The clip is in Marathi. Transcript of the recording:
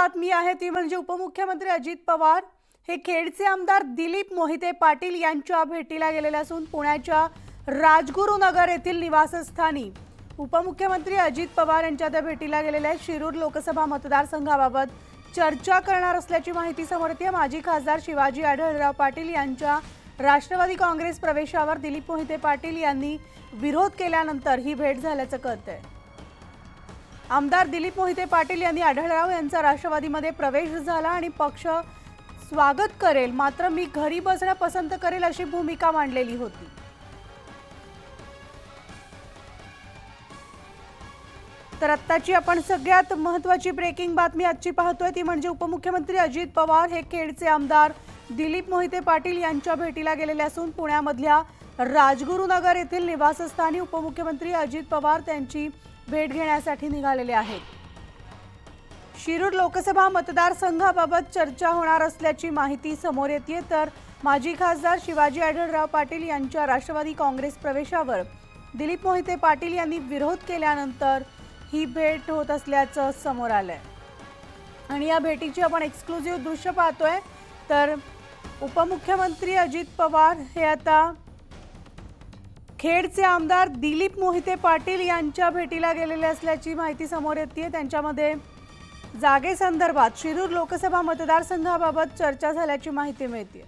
बातमी आहे ती म्हणजे उपमुख्यमंत्री अजित पवार हे खेडचे आमदार दिलीप मोहिते पाटील यांच्या भेटीला गेलेले असून पुण्याच्या राजगुरुनगर येथील निवासस्थानी उपमुख्यमंत्री अजित पवार यांच्या त्या भेटीला गेलेल्या आहेत. शिरूर लोकसभा मतदारसंघाबाबत चर्चा करणार असल्याची माहिती समोर येते. माजी खासदार शिवाजी आढळराव पाटील यांच्या राष्ट्रवादी काँग्रेस प्रवेशावर दिलीप मोहिते पाटील यांनी विरोध केल्यानंतर ही भेट झाल्याचं कळतंय. आमदार दिलीप मोहिते पाटील यांनी आढळराव यांचा राष्ट्रवादीमध्ये प्रवेश झाला आणि पक्ष स्वागत करेल. मात्र मी घरी बसणं पसंत करेल अशी भूमिका मांडलेली होती. तर आत्ताची आपण सगळ्यात महत्वाची ब्रेकिंग बातमी आजची पाहतोय. ती म्हणजे उपमुख्यमंत्री अजित पवार हे खेडचे आमदार दिलीप मोहिते पाटील यांच्या भेटीला गेलेले असून पुण्यामधल्या राजगुरुनगर येथील निवासस्थानी उपमुख्यमंत्री अजित पवार त्यांची भेट घेण्यासाठी निघालेले आहेत. शिरूर लोकसभा मतदारसंघाबाबत चर्चा होणार असल्याची माहिती समोर येते तर माजी खासदार शिवाजी आढळराव पाटील यांच्या राष्ट्रवादी काँग्रेस प्रवेशावर. दिलीप मोहिते पाटील यांनी विरोध केल्यानंतर ही भेट होत असल्याचं समोर आलंय. आणि या भेटीची आपण एक्सक्लुझिव्ह दृश्य पाहतोय तर उपमुख्यमंत्री अजित पवार हे आता खेडचे आमदार दिलीप मोहिते पाटील यांच्या भेटीला गेलेले असल्याची माहिती समोर येते त्यांच्यामध्ये जागेसंदर्भात शिरूर लोकसभा मतदारसंघाबाबत चर्चा झाल्याची माहिती मिळते